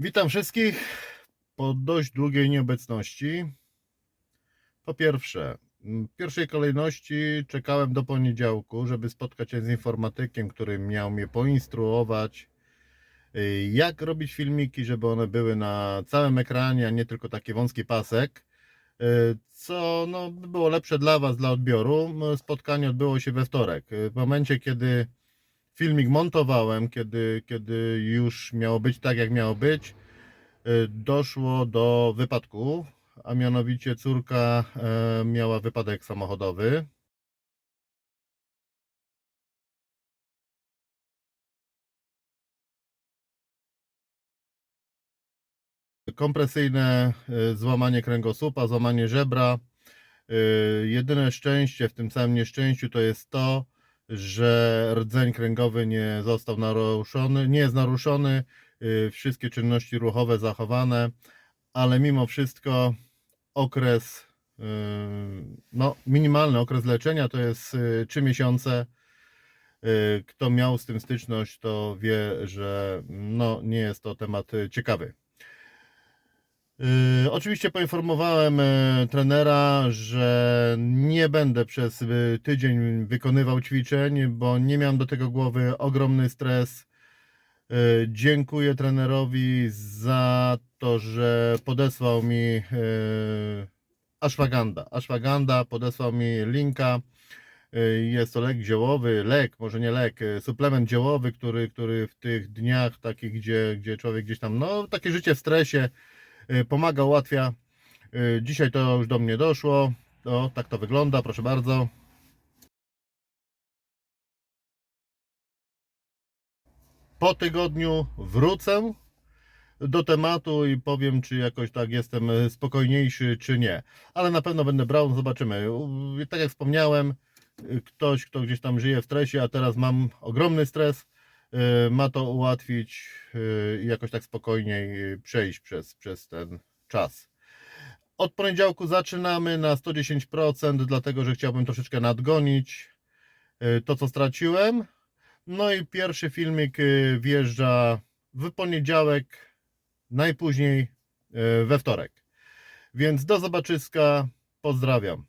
Witam wszystkich po dość długiej nieobecności. Po pierwsze, w pierwszej kolejności czekałem do poniedziałku, żeby spotkać się z informatykiem, który miał mnie poinstruować, y, jak robić filmiki, żeby one były na całym ekranie, a nie tylko taki wąski pasek, y, co no, było lepsze dla Was, dla odbioru. Spotkanie odbyło się we wtorek. Y, W momencie, kiedy filmik montowałem, kiedy, kiedy już miało być tak, jak miało być, y, doszło do wypadku, a mianowicie córka e, miała wypadek samochodowy. Kompresyjne e, złamanie kręgosłupa, złamanie żebra. Jedyne szczęście w tym całym nieszczęściu to jest to, że rdzeń kręgowy nie został naruszony, nie jest naruszony, y, wszystkie czynności ruchowe zachowane, ale mimo wszystko okres, y, no minimalny okres leczenia to jest 3 miesiące. Y, Kto miał z tym styczność, to wie, że no, nie jest to temat ciekawy. Yy, oczywiście poinformowałem e, trenera, że nie będę przez y, tydzień wykonywał ćwiczeń, bo nie miałem do tego głowy, ogromny stres. Dziękuję trenerowi za to, że podesłał mi yy, ashwaganda. Ashwaganda podesłał mi linka. Jest to lek ziołowy, lek, może nie lek, suplement ziołowy, który, który w tych dniach takich, gdzie, gdzie człowiek gdzieś tam, no takie życie w stresie, pomaga, ułatwia. Y, Dzisiaj to już do mnie doszło. O, tak to wygląda, proszę bardzo. Po tygodniu wrócę do tematu i powiem, czy jakoś tak jestem y, spokojniejszy, czy nie. Ale na pewno będę brał, zobaczymy. U- Tak jak wspomniałem, ktoś, kto gdzieś tam żyje w stresie, a teraz mam ogromny stres, ma to ułatwić i jakoś tak spokojniej przejść przez, przez ten czas. Od poniedziałku zaczynamy na 110%, dlatego że chciałbym troszeczkę nadgonić y, to, co straciłem. No i pierwszy filmik wjeżdża w poniedziałek, najpóźniej we wtorek. Więc do zobaczyska, pozdrawiam.